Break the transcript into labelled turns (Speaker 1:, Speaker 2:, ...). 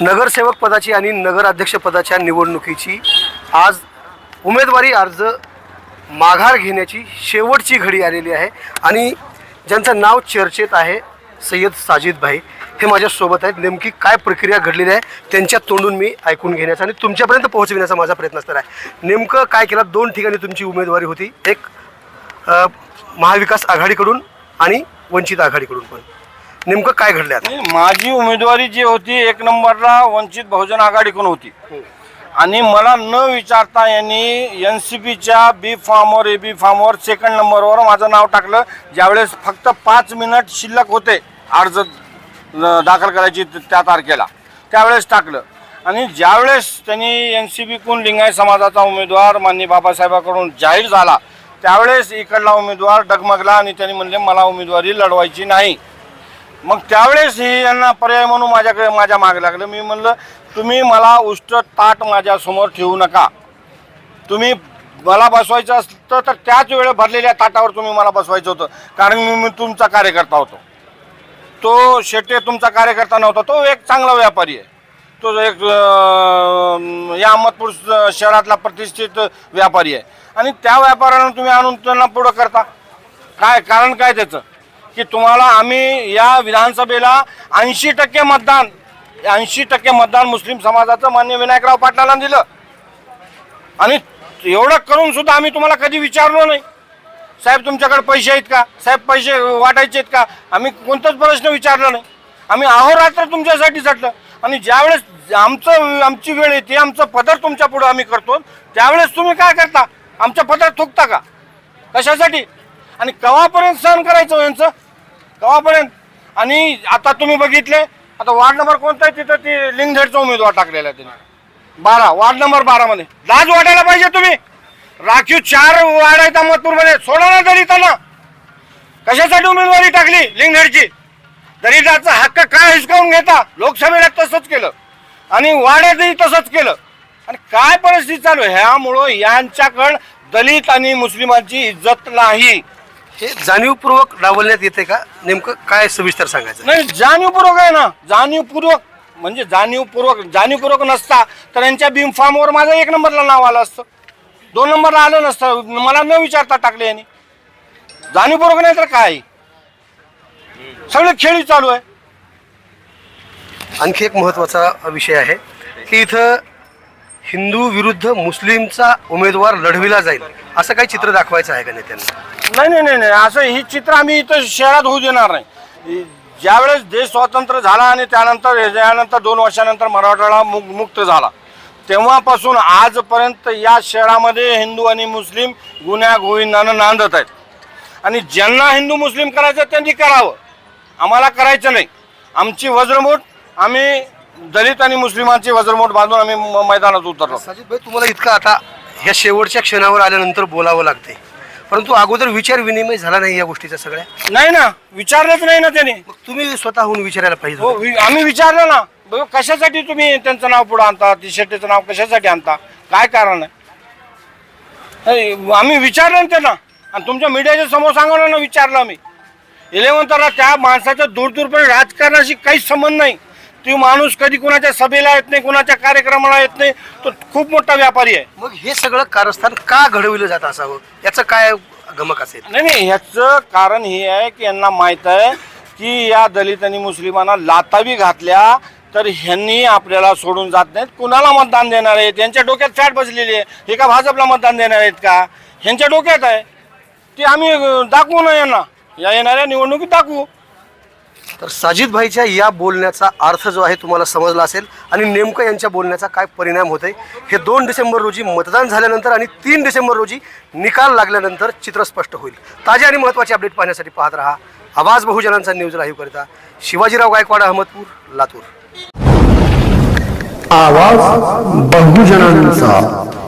Speaker 1: नगरसेवक पदाची आणि नगराध्यक्षपदाच्या निवडणुकीची आज उमेदवारी अर्ज माघार घेण्याची शेवटची घडी आलेली आहे. आणि ज्यांचं नाव चर्चेत आहे सय्यद साजिद भाई हे माझ्यासोबत आहेत. नेमकी काय प्रक्रिया घडलेली आहे त्यांच्या तोंडून मी ऐकून घेण्याचा आणि तुमच्यापर्यंत पोहोचविण्याचा माझा प्रयत्न असणार आहे. नेमकं काय केलं? दोन ठिकाणी तुमची उमेदवारी होती. एक महाविकास आघाडीकडून आणि वंचित आघाडीकडून पण. नेमकं काय घडलं आता?
Speaker 2: माझी उमेदवारी जी होती एक नंबरला वंचित बहुजन आघाडीकडून होती? आणि मला न विचारता यांनी एन सी पीच्या बी फॉर्मवर ए बी फॉर्मवर सेकंड नंबरवर माझं नाव टाकलं. ज्यावेळेस फक्त पाच मिनिट शिल्लक होते अर्ज दाखल करायची त- त्या तारखेला त्यावेळेस टाकलं. आणि ज्यावेळेस त्यांनी एन सी बीकडून लिंगायत समाजाचा उमेदवार माननीय बाबासाहेबाकडून जाहीर झाला त्यावेळेस इकडला उमेदवार डगमगला आणि त्यांनी म्हणले मला उमेदवारी लढवायची नाही. मग त्यावेळेस ही यांना पर्याय म्हणून माझ्याकडे माझ्या मागे लागलं. मी म्हणलं तुम्ही मला उष्ट ताट माझ्यासमोर ठेवू नका. तुम्ही मला बसवायचं असतं तर त्याच वेळे भरलेल्या ताटावर तुम्ही मला बसवायचं होतं. कारण मी मी तुमचा कार्यकर्ता होतो. तो शेट्टे तुमचा कार्यकर्ता नव्हता. तो एक चांगला व्यापारी आहे. तो एक या अहमदपूर शहरातला प्रतिष्ठित व्यापारी आहे. आणि त्या व्यापाऱ्याला तुम्ही आणून त्यांना पुढं करता. काय कारण काय त्याचं? की तुम्हाला आम्ही या विधानसभेला ऐंशी टक्के मतदान ऐंशी टक्के मतदान मुस्लिम समाजाचं मान्य विनायकराव पाटलाला दिलं. आणि एवढं करून सुद्धा आम्ही तुम्हाला कधी विचारलो नाही. साहेब तुमच्याकडे पैसे आहेत का? साहेब पैसे वाटायचे आहेत का? आम्ही कोणताच प्रश्न विचारला नाही. आम्ही अहोरात्र तुमच्यासाठी झटलं. आणि ज्यावेळेस आमचं आमची वेळ येते आमचं पदर तुमच्या पुढं आम्ही करतो त्यावेळेस तुम्ही काय करता? आमचं पदर थुकता का? कशासाठी? आणि कवापर्यंत सहन करायचं हो यांचं? कवापर्यंत आणि आता तुम्ही बघितले आता वार्ड नंबर कोणता आहे? तिथं ती लिंगझेडचा उमेदवार टाकलेला आहे त्यांनी. बारा वार्ड नंबर बारामध्ये. लाज वाटायला पाहिजे तुम्ही. राखीव चार वार्ड आहेत अहमदपूरमध्ये. सोडा ना दलितांना. कशासाठी उमेदवारी टाकली लिंगझेडची दलिताचा हक्क काय हिसकावून घेता? लोकसभेला तसंच केलं. आणि वाड्यातही तसंच केलं. आणि काय परिस्थिती चालू आहे? ह्यामुळं यांच्याकडं दलित आणि मुस्लिमांची इज्जत नाही.
Speaker 1: हे जाणीवपूर्वक डावलण्यात येते का? नेमकं काय सविस्तर सांगायचं?
Speaker 2: नाही जाणीवपूर्वक आहे ना. जाणीवपूर्वक म्हणजे जाणीवपूर्वक जाणीवपूर्वक नसता तर यांच्या बीम फार्मवर माझं एक नंबरला नाव आलं असतं. दोन नंबरला आलं नसतं. मला न विचारता टाकले यांनी. जाणीवपूर्वक नाही तर काय? सगळे खेळी चालू आहे.
Speaker 1: आणखी एक महत्त्वाचा विषय आहे की इथं हिंदू विरुद्ध मुस्लिमचा उमेदवार लढविला जाईल. असं काही चित्र दाखवायचं आहे का नेत्यांना?
Speaker 2: नाही नाही नाही नाही. असं ही चित्र आम्ही इथं शहरात होऊ देणार नाही. ज्यावेळेस देश स्वतंत्र झाला आणि त्यानंतर यानंतर दोन वर्षानंतर मराठवाडा मुक मुक्त झाला तेव्हापासून आजपर्यंत या शहरामध्ये हिंदू आणि मुस्लिम गुन्ह्या गोविंदानं नांदत आहेत. आणि ज्यांना हिंदू मुस्लिम करायचं त्यांनी करावं. आम्हाला करायचं नाही. आमची वज्रमूठ आम्ही दलित आणि मुस्लिमांची वज्रमूठ बांधून आम्ही म- मैदानात उतरलो.
Speaker 1: साजिद भाई तुम्हाला इतकं आता ह्या शेवटच्या क्षणावर आल्यानंतर बोलावं लागते. परंतु अगोदर विचार विनिमय झाला नाही या गोष्टीचा सगळ्या?
Speaker 2: नाही ना विचारलंच नाही ना त्यांनी.
Speaker 1: मग तुम्ही स्वतःहून विचारायला पाहिजे
Speaker 2: हो
Speaker 1: होतं.
Speaker 2: वि- आम्ही विचारलं ना बघ, कशासाठी तुम्ही त्यांचं नाव पुढे आणता ती शेट्टीचं नाव कशासाठी आणता? काय कारण आहे? आम्ही विचारलं ना त्यांना. आणि तुमच्या मीडियाच्या समोर सांगवलं ना विचारलं आम्ही. इलेव्हन्थला त्या माणसाच्या दूरदूरपर्यंत राजकारणाशी काहीच संबंध नाही. ती माणूस कधी कुणाच्या सभेला येत नाही कुणाच्या कार्यक्रमाला येत नाही तो खूप मोठा व्यापारी आहे.
Speaker 1: मग हे सगळं कारस्थान का घडविलं जात असावं? याचं काय गमक असेल?
Speaker 2: नाही नाही ह्याचं कारण हे आहे की यांना माहीत आहे की या दलित आणि मुस्लिमांना लातावी घातल्या तर ह्यांनी आपल्याला सोडून जात नाहीत. कुणाला मतदान देणार आहेत? यांच्या डोक्यात फॅट बसलेली आहे. हे का भाजपला मतदान देणार आहेत का? ह्यांच्या डोक्यात आहे. ते आम्ही दाखवू ना यांना. या येणाऱ्या निवडणुकीत दाखवू.
Speaker 1: तर साजिद भाईच्या या बोलण्याचा अर्थ जो आहे तुम्हाला समजला असेल आणि नेमकं यांच्या बोलण्याचा काय परिणाम होतोय हे दोन डिसेंबर रोजी मतदान झाल्यानंतर आणि तीन डिसेंबर रोजी निकाल लागल्यानंतर चित्र स्पष्ट होईल. ताजे आणि महत्त्वाचे अपडेट पाहण्यासाठी पाहत राहा. आवाज बहुजनांचा न्यूज लाईव्ह करता शिवाजीराव गायकवाड अहमदपूर लातूर.
Speaker 3: आवाज बहुजनांचा.